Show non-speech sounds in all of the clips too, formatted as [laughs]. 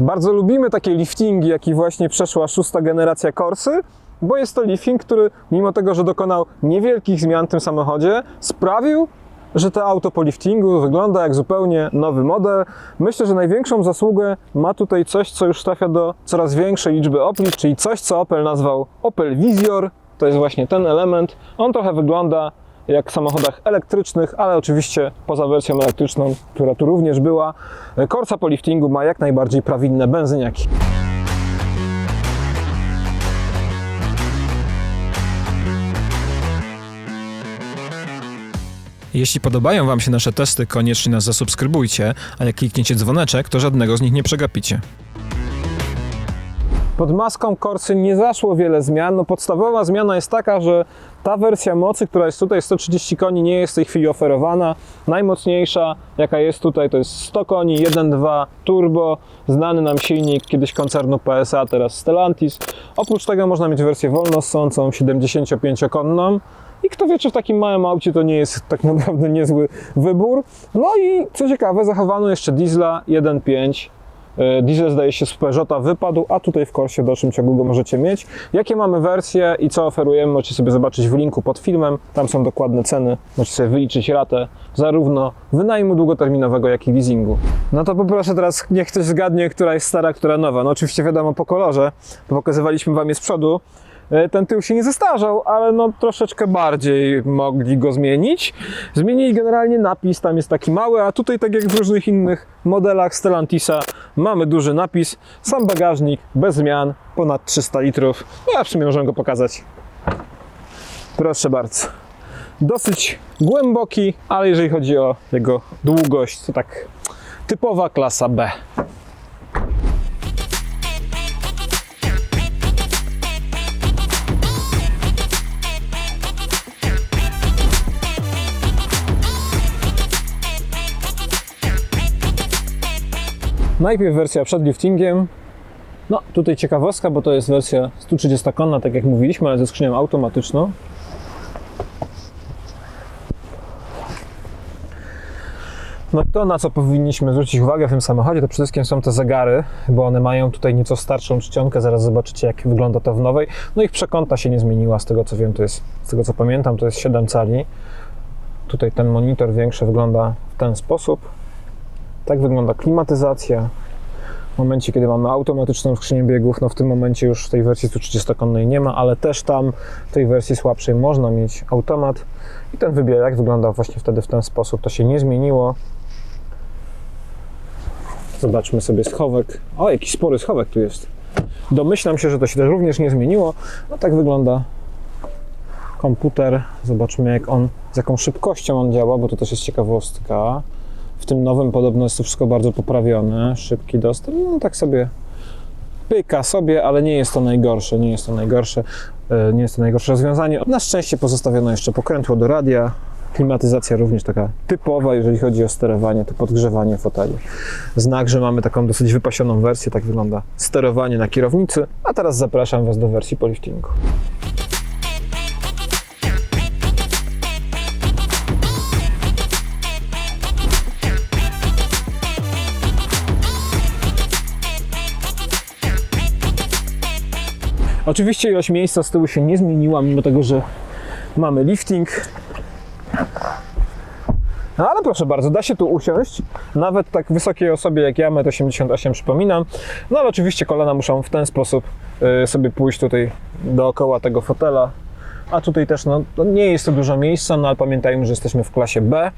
Bardzo lubimy takie liftingi, jaki właśnie przeszła szósta generacja Corsy, bo jest to lifting, który mimo tego, że dokonał niewielkich zmian w tym samochodzie, sprawił, że to auto po liftingu wygląda jak zupełnie nowy model. Myślę, że największą zasługę ma tutaj coś, co już trafia do coraz większej liczby Opli, czyli coś, co Opel nazwał Opel Vizor. To jest właśnie ten element. On trochę wygląda jak w samochodach elektrycznych, ale oczywiście poza wersją elektryczną, która tu również była, Corsa po liftingu ma jak najbardziej prawidłne benzyniaki. Jeśli podobają Wam się nasze testy, koniecznie nas zasubskrybujcie, a jak klikniecie dzwoneczek, to żadnego z nich nie przegapicie. Pod maską Corsy nie zaszło wiele zmian. No podstawowa zmiana jest taka, że ta wersja mocy, która jest tutaj 130 koni, nie jest w tej chwili oferowana. Najmocniejsza, jaka jest tutaj, to jest 100 koni, 1.2 turbo, znany nam silnik kiedyś koncernu PSA, teraz Stellantis. Oprócz tego można mieć wersję wolnossącą, 75-konną. I kto wie, czy w takim małym aucie to nie jest tak [laughs] naprawdę niezły wybór. No i co ciekawe, zachowano jeszcze diesla 1.5 E, Diesel zdaje się z Peugeota wypadł, a tutaj w Corsie w dalszym ciągu go możecie mieć. Jakie mamy wersje i co oferujemy, możecie sobie zobaczyć w linku pod filmem. Tam są dokładne ceny. Możecie sobie wyliczyć ratę zarówno wynajmu długoterminowego, jak i leasingu. No to poproszę teraz, niech ktoś zgadnie, która jest stara, która nowa. No oczywiście wiadomo po kolorze, bo pokazywaliśmy Wam je z przodu. E, Ten tył się nie zestarzał, ale no troszeczkę bardziej mogli go zmienić. Zmienili generalnie napis, tam jest taki mały, a tutaj tak jak w różnych innych modelach Stellantisa mamy duży napis, sam bagażnik bez zmian, ponad 300 litrów. No ja w sumie możemy go pokazać. Proszę bardzo. Dosyć głęboki, ale jeżeli chodzi o jego długość, to tak typowa klasa B. Najpierw wersja przed liftingiem. No, tutaj ciekawostka, bo to jest wersja 130 konna, tak jak mówiliśmy, ale ze skrzynią automatyczną. No to, na co powinniśmy zwrócić uwagę w tym samochodzie, to przede wszystkim są te zegary, bo one mają tutaj nieco starszą czcionkę, zaraz zobaczycie, jak wygląda to w nowej. No ich przekąta się nie zmieniła, z tego co wiem, to jest, z tego co pamiętam, to jest 7 cali. Tutaj ten monitor większy wygląda w ten sposób. Tak wygląda klimatyzacja. W momencie, kiedy mamy automatyczną skrzynię biegów, no w tym momencie już w tej wersji 130-konnej nie ma, ale też tam w tej wersji słabszej można mieć automat. I ten wybierak wygląda właśnie wtedy w ten sposób. To się nie zmieniło. Zobaczmy sobie schowek. O, jakiś spory schowek tu jest. Domyślam się, że to się też również nie zmieniło. No tak wygląda komputer. Zobaczmy, jak on, z jaką szybkością on działa, bo to też jest ciekawostka. W tym nowym podobno jest to wszystko bardzo poprawione, szybki dostęp. No tak sobie pyka sobie, ale nie jest to najgorsze, nie jest to najgorsze, e, nie jest to najgorsze rozwiązanie. Na szczęście pozostawiono jeszcze pokrętło do radia. Klimatyzacja również taka typowa, jeżeli chodzi o sterowanie, to podgrzewanie foteli. Znak, że mamy taką dosyć wypasioną wersję, tak wygląda sterowanie na kierownicy. A teraz zapraszam Was do wersji po liftingu. Oczywiście ilość miejsca z tyłu się nie zmieniła, mimo tego, że mamy lifting. No ale proszę bardzo, da się tu usiąść, nawet tak wysokiej osobie jak ja, 1,88 m przypominam. No ale oczywiście kolana muszą w ten sposób y, sobie pójść tutaj dookoła tego fotela. A tutaj też no, no nie jest to dużo miejsca, no ale pamiętajmy, że jesteśmy w klasie B.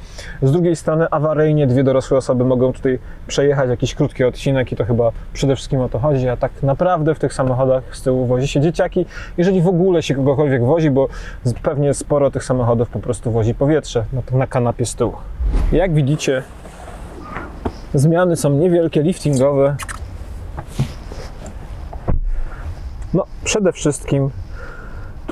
Z drugiej strony awaryjnie dwie dorosłe osoby mogą tutaj przejechać jakiś krótki odcinek i to chyba przede wszystkim o to chodzi, a tak naprawdę w tych samochodach z tyłu wozi się dzieciaki, jeżeli w ogóle się kogokolwiek wozi, bo pewnie sporo tych samochodów po prostu wozi powietrze na, na kanapie z tyłu. Jak widzicie, zmiany są niewielkie, liftingowe. No, przede wszystkim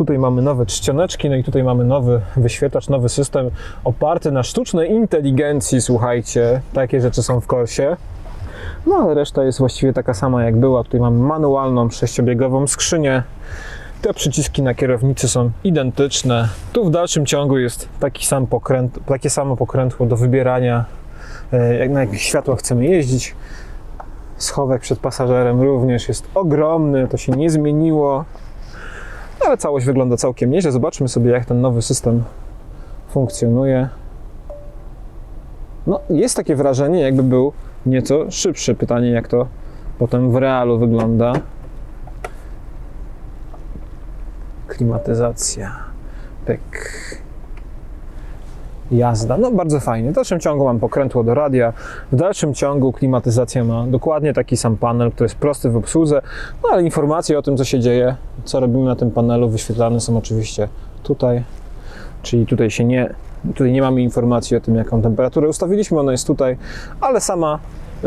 Tutaj mamy nowe czcioneczki, no i tutaj mamy nowy wyświetlacz, nowy system oparty na sztucznej inteligencji, słuchajcie. Takie rzeczy są w Corsie. No ale reszta jest właściwie taka sama jak była. Tutaj mamy manualną sześciobiegową skrzynię. Te przyciski na kierownicy są identyczne. Tu w dalszym ciągu jest taki sam pokręt, takie samo pokrętło do wybierania, e, jak na jakich światłach chcemy jeździć. Schowek przed pasażerem również jest ogromny, to się nie zmieniło. Ale całość wygląda całkiem nieźle. Zobaczmy sobie, jak ten nowy system funkcjonuje. No, jest takie wrażenie, jakby był nieco szybszy. Pytanie, jak to potem w realu wygląda. Klimatyzacja. Pyk. Jazda. No bardzo fajnie. W dalszym ciągu mam pokrętło do radia. W dalszym ciągu klimatyzacja ma dokładnie taki sam panel, który jest prosty w obsłudze. No ale informacje o tym, co się dzieje, co robimy na tym panelu, wyświetlane są oczywiście tutaj. Czyli tutaj się nie, tutaj nie mamy informacji o tym, jaką temperaturę ustawiliśmy, ona jest tutaj, ale sama,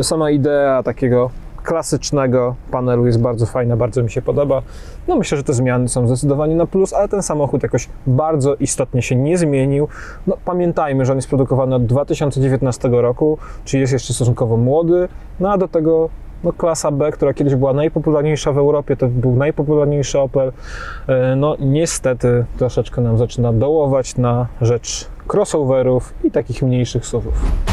sama idea takiego klasycznego panelu jest bardzo fajna, bardzo mi się podoba. No myślę, że te zmiany są zdecydowanie na plus, ale ten samochód jakoś bardzo istotnie się nie zmienił. No pamiętajmy, że on jest produkowany od 2019 roku, czyli jest jeszcze stosunkowo młody, no a do tego no, klasa B, która kiedyś była najpopularniejsza w Europie, to był najpopularniejszy Opel, e, no niestety troszeczkę nam zaczyna dołować na rzecz crossoverów i takich mniejszych SUVów.